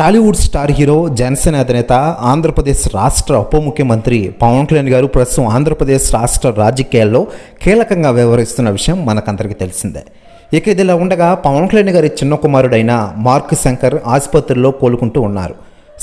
Tollywood star hero Janasena అధినేత ఆంధ్రప్రదేశ్ రాష్ట్ర ఉప ముఖ్యమంత్రి పవన్ కళ్యాణ్ గారు ప్రస్తుతం ఆంధ్రప్రదేశ్ రాష్ట్ర రాజకీయాల్లో కీలకంగా వ్యవహరిస్తున్న విషయం మనకందరికీ తెలిసిందే. ఇక ఇదిలా ఉండగా పవన్ కళ్యాణ్ గారి చిన్న కుమారుడైన మార్క్ శంకర్ ఆసుపత్రిలో కోలుకుంటూ ఉన్నారు.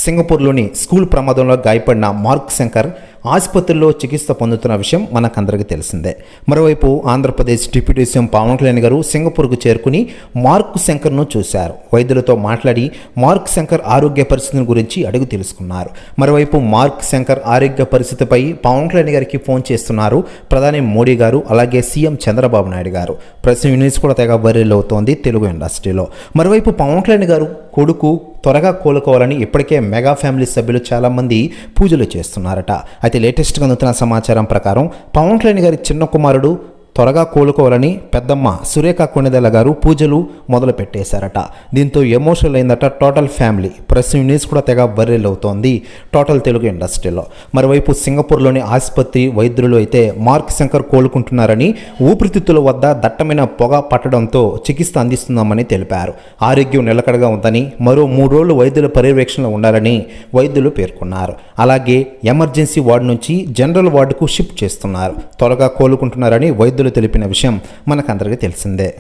సింగపూర్లోని స్కూల్ ప్రమాదంలో గాయపడిన మార్క్ శంకర్ ఆసుపత్రిలో చికిత్స పొందుతున్న విషయం మనకందరికీ తెలిసిందే. మరోవైపు ఆంధ్రప్రదేశ్ డిప్యూటీ సీఎం పవన్ కళ్యాణ్ గారు సింగపూర్కు చేరుకుని మార్క్ శంకర్ను చూశారు. వైద్యులతో మాట్లాడి మార్క్ శంకర్ ఆరోగ్య పరిస్థితిని గురించి అడుగు తెలుసుకున్నారు. మరోవైపు మార్క్ శంకర్ ఆరోగ్య పరిస్థితిపై పవన్ కళ్యాణ్ గారికి ఫోన్ చేస్తున్నారు ప్రధాని మోడీ గారు అలాగే సీఎం చంద్రబాబు నాయుడు గారు. ప్రెస్ యూనిట్స్ కూడా తెగ వైరల్ అవుతోంది తెలుగు ఇండస్ట్రీలో. మరోవైపు పవన్ కళ్యాణ్ గారు కొడుకు త్వరగా కోలుకోవాలని ఇప్పటికే మెగా ఫ్యామిలీ సభ్యులు చాలామంది పూజలు చేస్తున్నారట. అయితే లేటెస్ట్గా అందుతున్న సమాచారం ప్రకారం పవన్ కళ్యాణ్ గారి చిన్న కుమారుడు త్వరగా కోలుకోవాలని పెద్దమ్మ సురేఖ కొణిదెల గారు పూజలు మొదలు పెట్టేశారట దీంతో ఎమోషనల్ అయిందట టోటల్ ఫ్యామిలీ. ప్రెస్ న్యూస్ కూడా తెగ బర్రెల్ అవుతోంది టోటల్ తెలుగు ఇండస్ట్రీలో. మరోవైపు సింగపూర్లోని ఆసుపత్రి వైద్యులు అయితే మార్క్ శంకర్ కోలుకుంటున్నారని ఊపిరితిత్తుల వద్ద దట్టమైన పొగ పట్టడంతో చికిత్స అందిస్తున్నామని తెలిపారు. ఆరోగ్యం నిలకడగా ఉందని మరో మూడు రోజులు వైద్యుల పర్యవేక్షణలో ఉండాలని వైద్యులు పేర్కొన్నారు. అలాగే ఎమర్జెన్సీ వార్డు నుంచి జనరల్ వార్డుకు షిఫ్ట్ చేస్తున్నారు. త్వరగా కోలుకుంటున్నారని వైద్యులు తెలిపిన విషయం మనకందరికీ తెలిసిందే.